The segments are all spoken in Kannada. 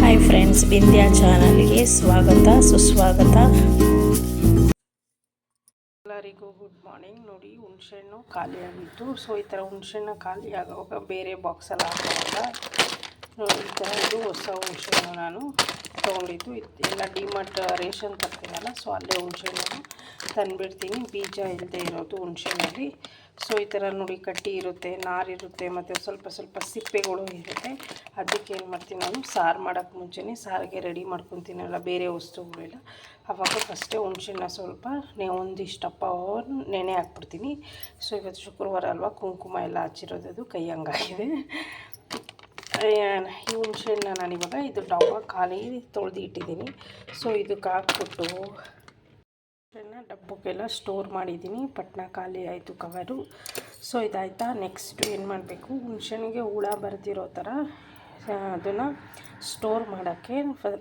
ಹಾಯ್ ಫ್ರೆಂಡ್ಸ್ ಬಿಂದ್ಯಾ ಚಾನಲ್ಗೆ ಸ್ವಾಗತ, ಸುಸ್ವಾಗತ. ಎಲ್ಲರಿಗೂ ಗುಡ್ ಮಾರ್ನಿಂಗ್ ನೋಡಿ, ಹುಣ್ಸೆಹಣ್ಣು ಖಾಲಿ ಆಗಿತ್ತು ಸೊ ಈ ಥರ ಹುಣ್ಸೆಹಣ್ಣು ಖಾಲಿ ಆಗುವಾಗ ಬೇರೆ ಬಾಕ್ಸಲ್ಲಿ ಹಾಕುವಾಗ ನೋಡಿ ಇದು ಹೊಸ ಹುಣಸೆಹಣ್ಣು ನಾನು ತೊಗೊಂಡಿದ್ದು. ಎಲ್ಲ ಡಿಮಾರ್ಟ್ ರೇಷನ್ ತರ್ತೀನಲ್ಲ, ಸೊ ಅಲ್ಲೇ ಹುಣಸೆಹಣ್ಣು ತಂದುಬಿಡ್ತೀನಿ. ಬೀಜ ಇಲ್ಲದೆ ಇರೋದು ಹುಣಸೆಹಣ್ಣಲ್ಲಿ ಸೊ ಈ ಥರ ನೋಡಿ ಕಟ್ಟಿ ಇರುತ್ತೆ ನಾರಿರುತ್ತೆ ಮತ್ತು ಸ್ವಲ್ಪ ಸ್ವಲ್ಪ ಸಿಪ್ಪೆಗಳು ಇರುತ್ತೆ. ಅದಕ್ಕೆ ಏನು ಮಾಡ್ತೀನಿ ನಾನು, ಸಾರು ಮಾಡೋಕ್ಕೆ ಮುಂಚೆನೇ ಸಾರಿಗೆ ರೆಡಿ ಮಾಡ್ಕೊತೀನಲ್ಲ ಬೇರೆ ವಸ್ತುಗಳೆಲ್ಲ ಆವಾಗ ಫಸ್ಟೇ ಹುಣಸೆಹಣ್ಣು ಸ್ವಲ್ಪ ನೆ ಒಂದಿಷ್ಟಪ್ಪ ನೆನೆ ಹಾಕ್ಬಿಡ್ತೀನಿ. ಸೊ ಇವತ್ತು ಶುಕ್ರವಾರ ಅಲ್ವಾ, ಕುಂಕುಮ ಎಲ್ಲ ಹಚ್ಚಿರೋದು ಕೈ ಹಂಗಾಗಿದೆ ಈ ಹುಣ್ಸೆಹಣ್ಣ ನಾನಿವಾಗ ಇದು ಡಬ್ಬ ಖಾಲಿ ತೊಳೆದು ಇಟ್ಟಿದ್ದೀನಿ ಸೊ ಇದಕ್ಕೆ ಹಾಕ್ಬಿಟ್ಟು ಹುಣ್ಸೆಹಣ್ಣ ಡಬ್ಬಕ್ಕೆಲ್ಲ ಸ್ಟೋರ್ ಮಾಡಿದ್ದೀನಿ. ಪಟ್ನ ಖಾಲಿ ಆಯಿತು ಕವರು ಸೊ ಇದಾಯ್ತಾ? ನೆಕ್ಸ್ಟ್ ಏನು ಮಾಡಬೇಕು? ಹುಣಸೆಹಣ್ಣಿಗೆ ಹುಳ ಬರ್ದಿರೋ ಥರ ಅದನ್ನು ಸ್ಟೋರ್ ಮಾಡೋಕ್ಕೆ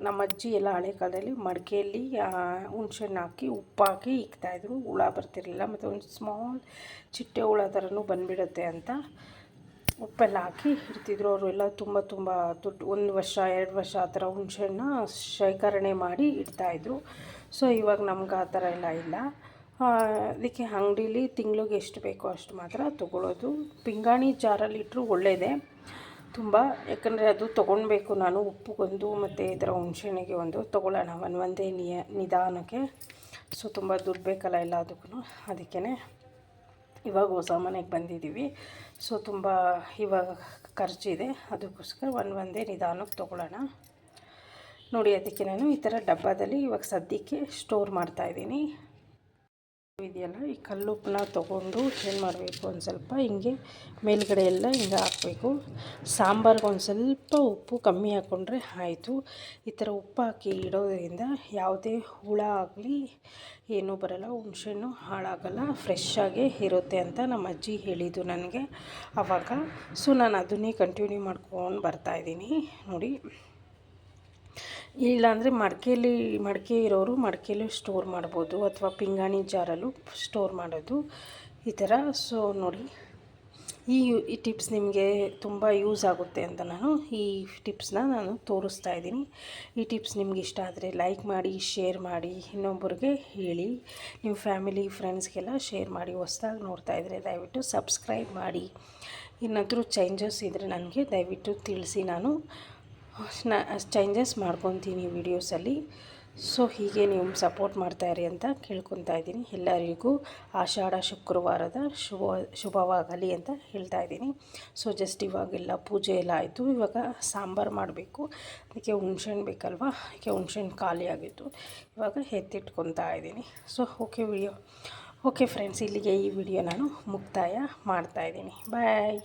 ನಮ್ಮ ಅಜ್ಜಿ ಎಲ್ಲ ಹಳೆ ಕಾಲದಲ್ಲಿ ಮಡಿಕೆಯಲ್ಲಿ ಹುಣ್ಸೆಹಣ್ಣು ಹಾಕಿ ಉಪ್ಪಾಕಿ ಇಕ್ತಾಯಿದ್ರು ಹುಳ ಬರ್ತಿರಲಿಲ್ಲ. ಮತ್ತು ಒಂದು ಸ್ಮಾಲ್ ಚಿಟ್ಟೆ ಹುಳ ಥರನೂ ಬಂದುಬಿಡುತ್ತೆ ಅಂತ. ಉಪ್ಪೆಲ್ಲ ಹಾಕಿ ಇಡ್ತಿದ್ರು ಅವರು ಎಲ್ಲ ತುಂಬ ತುಂಬ ದುಡ್ಡು, ಒಂದು ವರ್ಷ, ಎರಡು ವರ್ಷ ಆ ಥರ ಹುಣ್ಸೆಹಣ್ಣ ಶೇಖರಣೆ ಮಾಡಿ ಇಡ್ತಾಯಿದ್ರು ಸೊ ಇವಾಗ ನಮ್ಗೆ ಆ ಥರ ಎಲ್ಲ ಇಲ್ಲ. ಅದಕ್ಕೆ ಅಂಗಡೀಲಿ ತಿಂಗ್ಳಿಗೆ ಎಷ್ಟು ಬೇಕೋ ಅಷ್ಟು ಮಾತ್ರ ತೊಗೊಳ್ಳೋದು ಪಿಂಗಾಣಿ ಜಾರಲ್ಲಿ ಇಟ್ಟರು ಒಳ್ಳೆಯದೇ ತುಂಬ, ಯಾಕಂದರೆ ಅದು ತೊಗೊಳ್ಬೇಕು ನಾನು ಉಪ್ಪುಗೊಂದು ಮತ್ತು ಈ ಥರ ಹುಣ್ಸೆಹಣ್ಣಿಗೆ ಒಂದು, ತೊಗೊಳ್ಳೋಣ ಒಂದು, ಒಂದೇ ನಿಯ, ನಿಧಾನಕ್ಕೆ. ಸೊ ತುಂಬ ದುಡ್ಡು ಬೇಕಲ್ಲ ಎಲ್ಲದಕ್ಕೂ ಅದಕ್ಕೇ ಇವಾಗ ಹೊಸ ಮನೆಗೆ ಬಂದಿದ್ದೀವಿ. ಸೊ ತುಂಬ ಇವಾಗ ಖರ್ಚಿದೆ ಅದಕ್ಕೋಸ್ಕರ ಒಂದು ಒಂದೇ ನಿಧಾನಕ್ಕೆ ತೊಗೊಳ್ಳೋಣ. ನೋಡಿ, ಅದಕ್ಕೆ ನಾನು ಈ ಥರ ಡಬ್ಬದಲ್ಲಿ ಇವಾಗ ಸದ್ಯಕ್ಕೆ ಸ್ಟೋರ್ ಮಾಡ್ತಾಯಿದ್ದೀನಿ ಇದೆಯಲ್ಲ, ಈ ಕಲ್ಲುಪ್ಪನ್ನ ತೊಗೊಂಡು ಏನು ಮಾಡಬೇಕು ಒಂದು ಸ್ವಲ್ಪ ಹಿಂಗೆ ಮೇಲುಗಡೆ ಎಲ್ಲ ಹಿಂಗೆ ಹಾಕಬೇಕು. ಸಾಂಬಾರ್ಗೆ ಒಂದು ಸ್ವಲ್ಪ ಉಪ್ಪು ಕಮ್ಮಿ ಹಾಕ್ಕೊಂಡ್ರೆ ಆಯಿತು. ಈ ಥರ ಉಪ್ಪು ಹಾಕಿ ಇಡೋದ್ರಿಂದ ಯಾವುದೇ ಹುಳ ಆಗಲಿ, ಏನೂ ಬರಲ್ಲ, ಹುಣಸೆಹಣ್ಣು ಹಾಳಾಗಲ್ಲ ಫ್ರೆಶ್ ಇರುತ್ತೆ ಅಂತ ನಮ್ಮ ಅಜ್ಜಿ ಹೇಳಿದ್ದು ನನಗೆ ಆವಾಗ ಸೊ ನಾನು ಅದನ್ನೇ ಕಂಟಿನ್ಯೂ ಮಾಡ್ಕೊಂಡು ಬರ್ತಾಯಿದ್ದೀನಿ ನೋಡಿ. ಇಲ್ಲಾಂದರೆ ಮಡಿಕೆಯಲ್ಲಿ ಮಡಿಕೆ ಇರೋರು ಮಡಿಕೆಯಲ್ಲೂ ಸ್ಟೋರ್ ಮಾಡ್ಬೋದು ಅಥವಾ ಪಿಂಗಾಣಿ ಜಾರಲ್ಲೂ ಸ್ಟೋರ್ ಮಾಡೋದು ಈ ಥರ. ಸೊ ನೋಡಿ, ಈ ಈ ಟಿಪ್ಸ್ ನಿಮಗೆ ತುಂಬ ಯೂಸ್ ಆಗುತ್ತೆ ಅಂತ ನಾನು ಈ ಟಿಪ್ಸ್ನ ನಾನು ತೋರಿಸ್ತಾ ಇದ್ದೀನಿ. ಈ ಟಿಪ್ಸ್ ನಿಮ್ಗೆ ಇಷ್ಟ ಆದರೆ ಲೈಕ್ ಮಾಡಿ ಶೇರ್ ಮಾಡಿ ಇನ್ನೊಬ್ಬರಿಗೆ ಹೇಳಿ. ನಿಮ್ಮ ಫ್ಯಾಮಿಲಿ ಫ್ರೆಂಡ್ಸ್ಗೆಲ್ಲ ಶೇರ್ ಮಾಡಿ, ಹೊಸ್ದಾಗಿ ನೋಡ್ತಾ ಇದ್ದರೆ ದಯವಿಟ್ಟು ಸಬ್ಸ್ಕ್ರೈಬ್ ಮಾಡಿ. ಏನಾದರೂ ಚೇಂಜಸ್ ಇದ್ದರೆ ನನಗೆ ದಯವಿಟ್ಟು ತಿಳಿಸಿ ನಾನು ನ ಚೇಂಜಸ್ ಮಾಡ್ಕೊತೀನಿ ವೀಡಿಯೋಸಲ್ಲಿ ಸೊ ಹೀಗೆ ನೀವು ಸಪೋರ್ಟ್ ಮಾಡ್ತಾಯಿರಿ ಅಂತ ಕೇಳ್ಕೊತಾ ಇದ್ದೀನಿ. ಎಲ್ಲರಿಗೂ ಆಷಾಢ ಶುಕ್ರವಾರದ ಶುಭ, ಶುಭವಾಗಲಿ ಅಂತ ಹೇಳ್ತಾ ಇದ್ದೀನಿ. ಸೊ ಜಸ್ಟ್ ಇವಾಗೆಲ್ಲ ಪೂಜೆ ಎಲ್ಲ ಆಯಿತು. ಇವಾಗ ಸಾಂಬಾರು ಮಾಡಬೇಕು. ಅದಕ್ಕೆ ಹುಣ್ಸೆಹಣ್ಣು ಬೇಕಲ್ವಾ? ಅದಕ್ಕೆ ಹುಣ್ಸೆಹಣ್ಣು ಖಾಲಿ ಆಗಿತ್ತು. ಇವಾಗ ಎತ್ತಿಟ್ಕೊತಾ ಇದ್ದೀನಿ. So okay video okay friends ಇಲ್ಲಿಗೆ ಈ ವಿಡಿಯೋ ನಾನು ಮುಕ್ತಾಯ ಮಾಡ್ತಾಯಿದ್ದೀನಿ ಬಾಯ್